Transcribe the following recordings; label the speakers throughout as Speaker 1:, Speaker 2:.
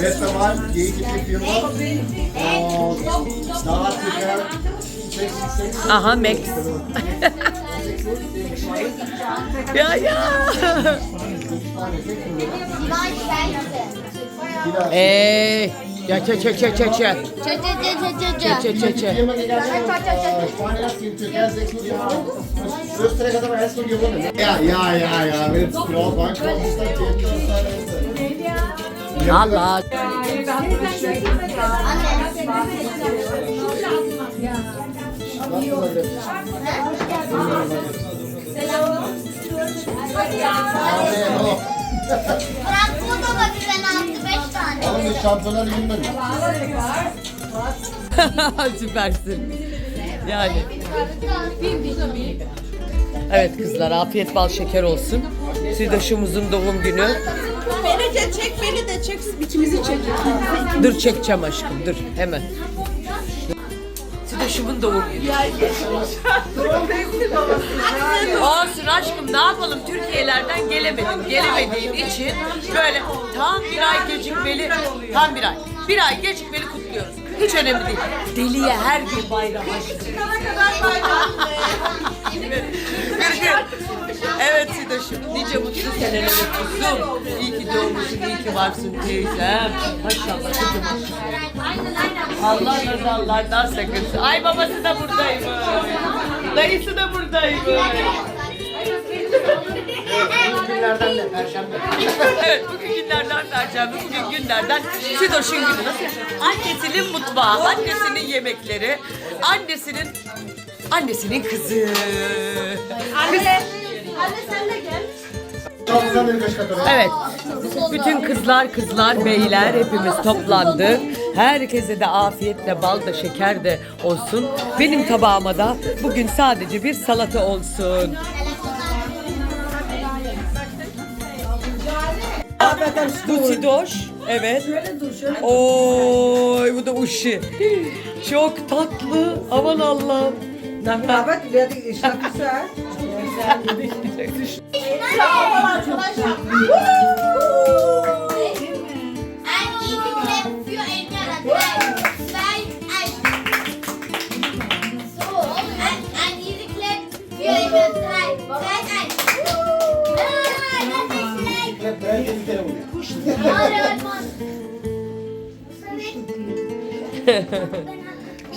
Speaker 1: Letzter Mal gegen die Firma. Und da hat der 66
Speaker 2: Aha Max. ya ya. Ey. Ya çe çe çe çe çe. Çe çe çe.
Speaker 1: Firma gegangen und äh, Spanien hat gegen Türkei 6 0 gewonnen. Österreich hat aber 1 0 gewonnen. Ne? Ja, ja, ja, ja. Wenn jetzt Blau Bank kommt, ist dann
Speaker 2: Allah.
Speaker 3: Frankfurt'a bak sen attı 5 tane.
Speaker 1: Oğlum şampiyonlar liginden.
Speaker 2: Süpersin. Yani. Evet kızlar afiyet bal şeker olsun. Sidaşımızın doğum günü.
Speaker 4: Beni de çek, beni de çek. İkimizi çek.
Speaker 2: Dur çekeceğim aşkım dur hemen. Sidaşımın doğum günü. Olsun aşkım ne yapalım Türkiye'lerden gelemedim. Gelemediğim için böyle tam bir ay gecikmeli, tam bir ay. Bir ay gecikmeli kutluyoruz. Hiç önemli değil. Deliye her gün bayram aşkım. Evet Sidaş'ım nice mutlu senelere kuzum. İyi ki doğmuşsun, iyi ki varsın teyzem. Maşallah kızım. Allah nazarlardan sakınsın. Ay babası da buradaymış. Dayısı da buradaymış.
Speaker 1: Günlerden de Perşembe.
Speaker 2: Evet bugün günlerden perşembe, bugün günlerden Sidoş'un günü. Nasıl? Annesinin mutfağı, annesinin yemekleri, annesinin annesinin kızı.
Speaker 4: Anne. Anne sen de gel.
Speaker 2: Evet. Bütün kızlar, kızlar, beyler hepimiz toplandık. Herkese de afiyetle bal da şeker de olsun. Benim tabağıma da bugün sadece bir salata olsun. Bu Sidoş. Evet. Oy bu da Uşi. Çok tatlı. Aman Allah'ım.
Speaker 5: Dapat lihat şarkı saat.
Speaker 3: Ein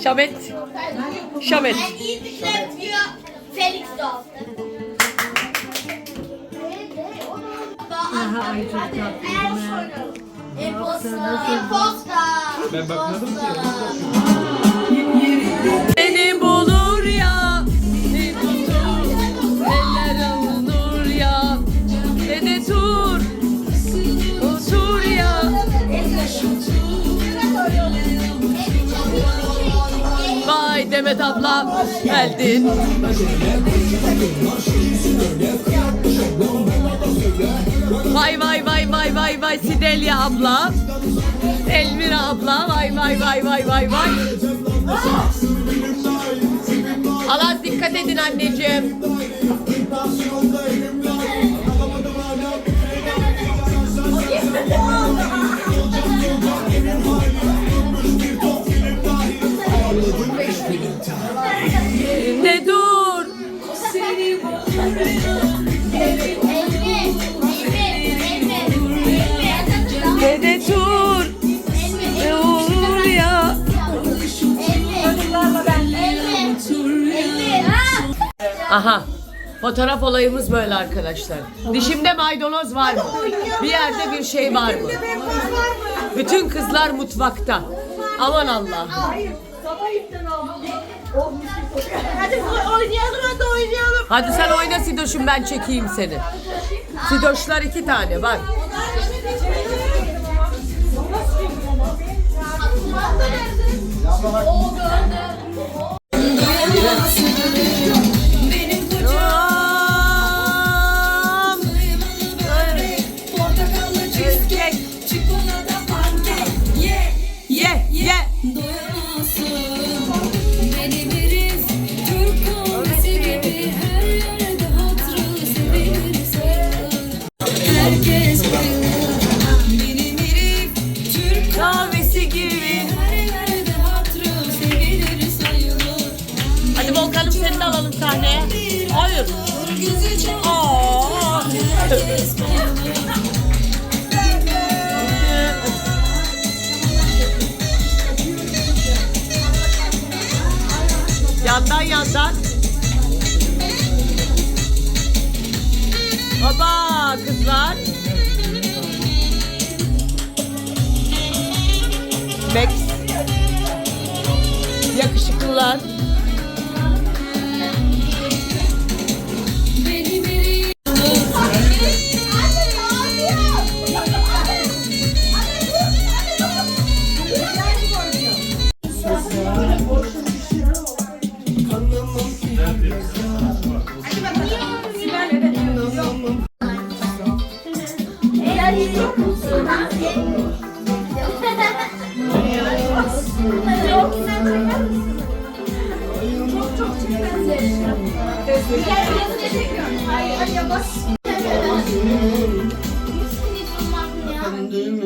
Speaker 2: Şamet. Şamet.
Speaker 3: Ein Easy-Clap für Felix Dorf. Imposter. Imposter. Ben bakmadım
Speaker 2: Beni Vay Demet abla geldin. Vay vay vay vay vay vay Sidelya abla. Elmira abla vay vay vay vay vay vay. Allah dikkat edin anneciğim. Dede tur. Ne olur ya. Aha. Fotoğraf olayımız böyle arkadaşlar. Dişimde maydanoz var mı? Bir yerde bir şey var mı? Bütün kızlar mutfakta. Aman Allah.
Speaker 4: Hadi oynayalım hadi oynayalım.
Speaker 2: Hadi sen oyna Sidoş'um ben çekeyim seni. Sidoşlar iki tane bak. Anam.
Speaker 3: Hadi Volkan'ım seni de alalım sahneye. Hayır. Aa. yandan yandan. Baba
Speaker 1: kızlar. Max. Yakışıklılar.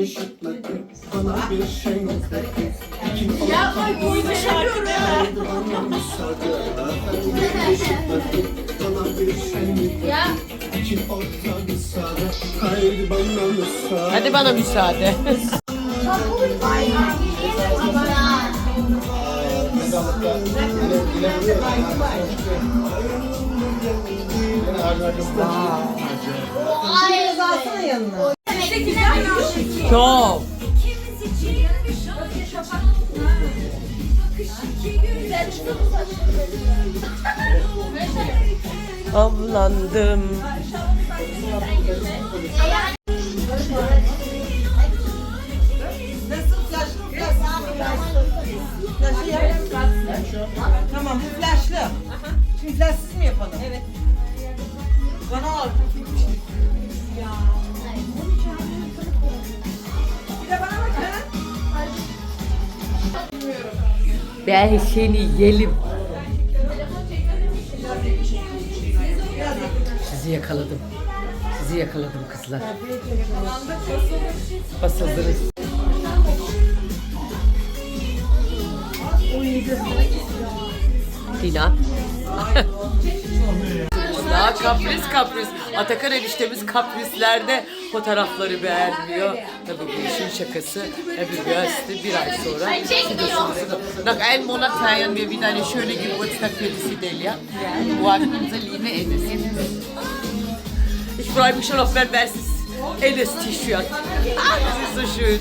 Speaker 1: Üşütmedim. Bana bir şey.
Speaker 2: Hadi bana müsaade.
Speaker 3: Ay.
Speaker 5: Alsana yanına.
Speaker 2: Çok.
Speaker 6: İkimiz için bir şarkı Bakış iki güzel
Speaker 2: Avlandım.
Speaker 5: Tamam bu flashlı. Şimdi flashsız mı yapalım? Evet.
Speaker 2: Ben seni yelim. Sizi yakaladım. Sizi yakaladım kızlar. Basıldınız. Dina. Daha kapris kapris. Atakan eniştemiz kaprislerde fotoğrafları beğenmiyor. Tabii bu işin şakası. Tabii biraz bir ay sonra. Nach einem Monat feiern wir wieder eine schöne Geburtstag für die Sidelia. Morgen unser liebe Enes. Ich freue mich schon auf mein weißes Enes-T-Shirt. Ah, das ist so schön.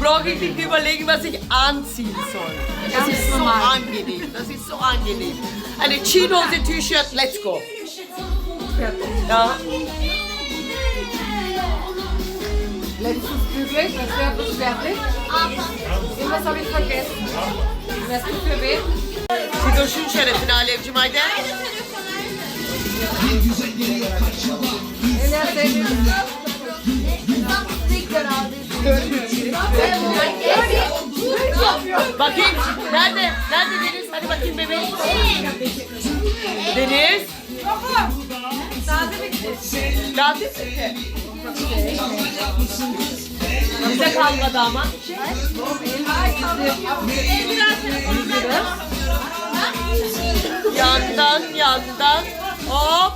Speaker 2: Brauche ich nicht überlegen, was ich anziehen soll. Das ist so angenehm. Das ist so angenehm. Eine Jeanshose, T-Shirt, let's go. Ja.
Speaker 4: Letztes Bügel, das wäre das fertig. Irgendwas habe ich vergessen. Weißt du für wen?
Speaker 2: Sidoş'un şerefine Alevcim haydi.
Speaker 4: Eller seviyorum.
Speaker 2: Bakayım. Nerede? Nerede Deniz? Hadi bakayım bebeğim. Deniz. Taze bitti. Bize kalmadı ama. Yandan yandan. Hop.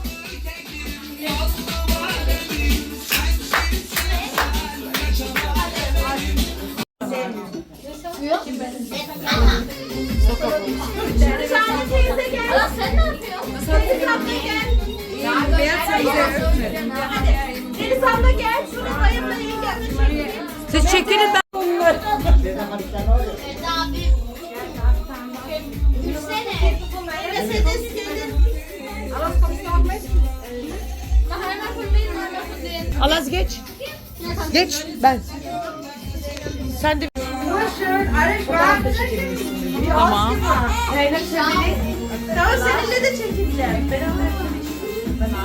Speaker 3: Sen gel. Aa, sen ne yapıyorsun?
Speaker 4: Beyaz teyze öpme.
Speaker 3: Deniz abla gel. Şuraya dayımla yenge.
Speaker 2: Siz çekilin ben.
Speaker 3: Abi.
Speaker 4: Kommst du auch mit?
Speaker 3: Mach einmal von denen, einmal von denen.
Speaker 2: Alaz geç. Geç ben. Sen de Tamam.
Speaker 3: Tamam seninle de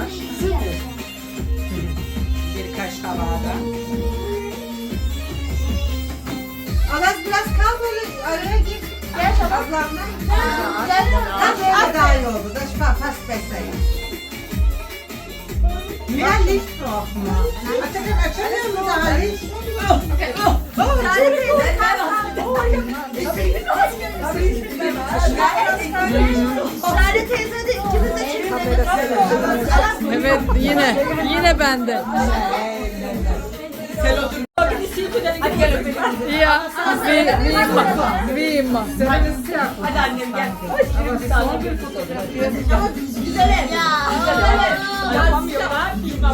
Speaker 3: çekeceğim.
Speaker 5: Birkaç havada. Alas biraz kal böyle araya gir.
Speaker 3: Gel.
Speaker 5: Ablamla.
Speaker 3: Gel.
Speaker 5: Ha böyle daha iyi oldu. Das war fast besser jetzt. Mehr Licht brauchen wir. Atakan açamıyor mu daha Licht?
Speaker 3: Sare teyze. Sare teyze de ikimiz de çekelim.
Speaker 4: Evet yine. Yine bende. Ja, wie, wie immer. Wie immer.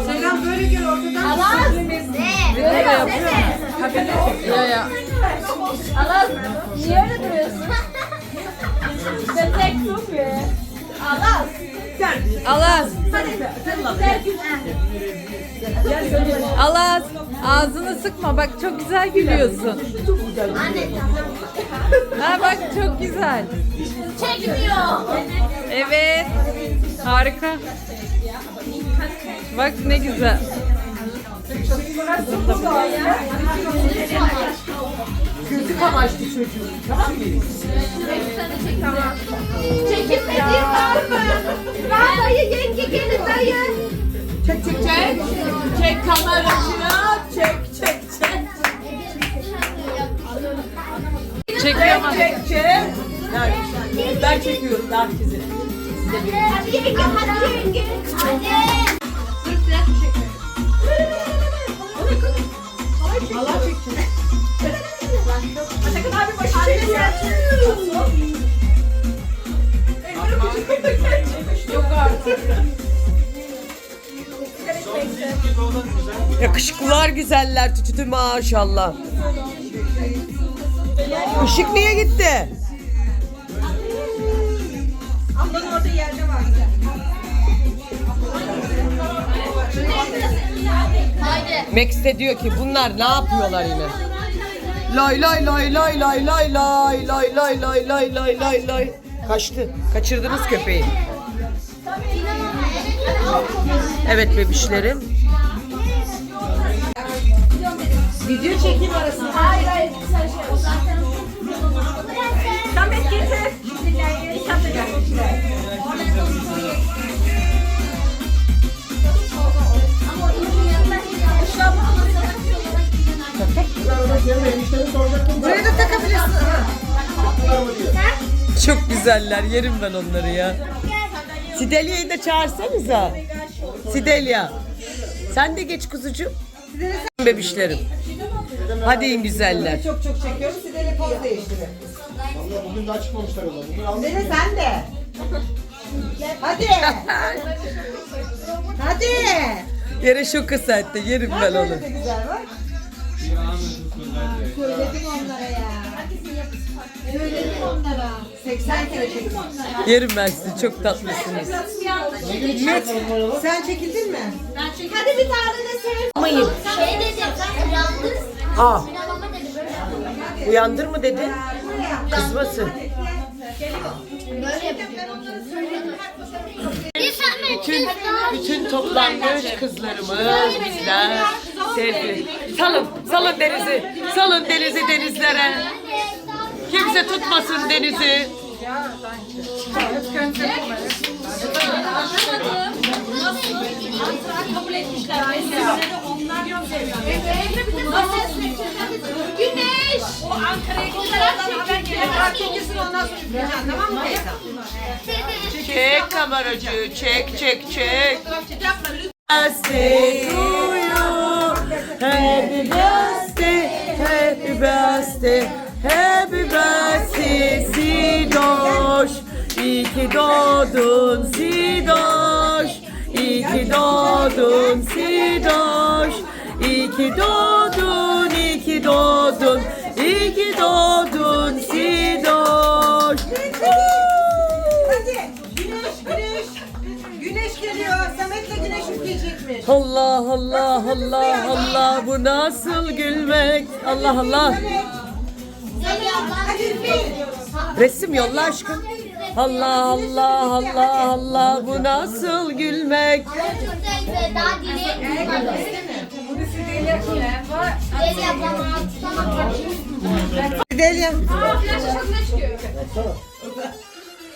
Speaker 5: Selam böyle gel ortadan.
Speaker 3: Alas. Ne?
Speaker 4: Böyle yapıyor. Ja, ja.
Speaker 3: Alas. Niye öyle duruyorsun? Sen tek dur be. Alas.
Speaker 4: Alas. Ağzını sıkma bak çok güzel gülüyorsun. Ha bak çok güzel.
Speaker 3: Çekmiyor.
Speaker 4: Evet. Harika. Bak ne güzel.
Speaker 2: Gözü kamaştı çocuğun. Tamam mı?
Speaker 3: Çekilmediğim var mı? Ben dayı yenge gelin dayı.
Speaker 2: Çek çek çek. Çek kameracı. Çek çek çek. Çekiyor ama. Çek çek çek. Yani, ben çekiyorum herkesi.
Speaker 3: Hadi yenge hadi yenge. Hadi.
Speaker 2: Yakışıklılar güzeller tütütü maşallah. Işık niye gitti?
Speaker 5: Ablan orada yerde var.
Speaker 2: Max de diyor ki bunlar ne yapıyorlar yine? Lay lay lay lay lay lay lay lay lay lay lay lay lay lay. Kaçtı. Kaçırdınız köpeği. Evet bebişlerim.
Speaker 5: Video çekim arasında.
Speaker 3: Hayır hayır sen şey. Samet getir. Ama
Speaker 1: Soracaktım.
Speaker 5: Buraya da takabilirsin.
Speaker 2: Çok güzeller. Yerim ben onları ya. Sidelya'yı da çağırsanıza. Sidelya. Sen de geç kuzucuğum. Bebişlerim. Hadi in güzeller.
Speaker 5: Çok çok çekiyorum. Size poz değiştirin.
Speaker 1: Vallahi bugün daha çıkmamışlar o zaman.
Speaker 5: Dene sen de. Hadi. Hadi.
Speaker 2: Yere şu kısaatte yerim ben onu.
Speaker 5: De güzel bak.
Speaker 3: Söyledim onlara ya. Söyledim onlara.
Speaker 5: 80 kere çektim.
Speaker 2: Yerim ben sizi. Çok tatlısınız.
Speaker 1: Arada?
Speaker 5: Sen çekildin mi?
Speaker 3: Hadi bir tane de sev.
Speaker 2: Amayın.
Speaker 3: Şey dedi sen uyandın.
Speaker 2: Aa,
Speaker 3: Sinema dedi böyle.
Speaker 2: uyandır mı dedi? Kızmasın. Bütün, bütün toplanmış kızlarımız bizler Selfie. Salın, salın denizi. Salın denizi denizlere. Kimse tutmasın denizi. kabul etmişler.
Speaker 3: Onlar Güneş. O Ankara'ya gidiyorlardan
Speaker 5: haber gelir. ondan sonra tamam mı
Speaker 2: Çek kameracı, çek çek çek. Fotoğraf çek. Happy birthday, happy birthday, happy birthday Sidoş. İyi ki doğdun Sidoş. İyi ki doğdun Sidoş. İyi ki doğdun, iyi ki doğdun, iyi ki doğdun Sidoş.
Speaker 5: Hadi. Güneş. Güneş geliyor. Samet'le güneş üfleyecekmiş.
Speaker 2: Allah Allah Allah Allah bu nasıl gülmek Allah Allah
Speaker 5: Hadi üfleyin.
Speaker 2: resim yolla aşkım Allah Allah Allah Allah bu nasıl gülmek
Speaker 3: Daha dile. Dile yapalım. Tamam.
Speaker 5: Gidelim.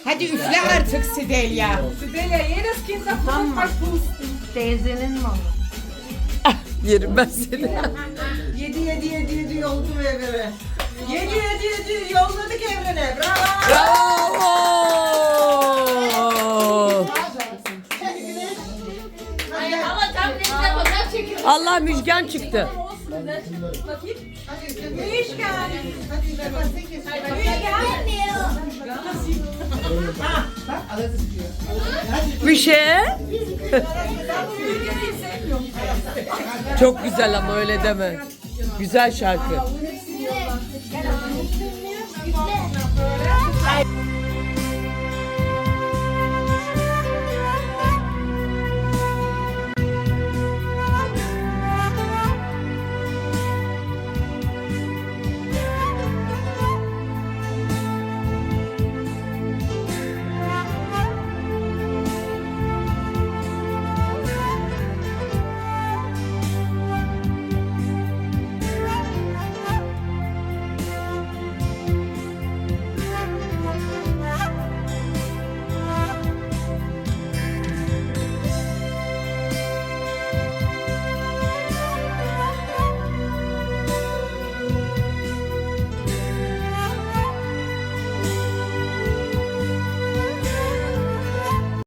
Speaker 5: Hadi üfle artık Sidelya.
Speaker 4: Sidelia, jedes Kind darf fünfmal pusten.
Speaker 2: yerim ben seni
Speaker 5: Yedi yedi yedi yedi yolladım evrene. Yedi yedi yedi yolladık evrene. Bravo.
Speaker 2: Bravo
Speaker 3: Ama tam nesne bakar çekiyor.
Speaker 2: Allah müjgan çıktı bir şey? Çok güzel ama öyle deme. Güzel şarkı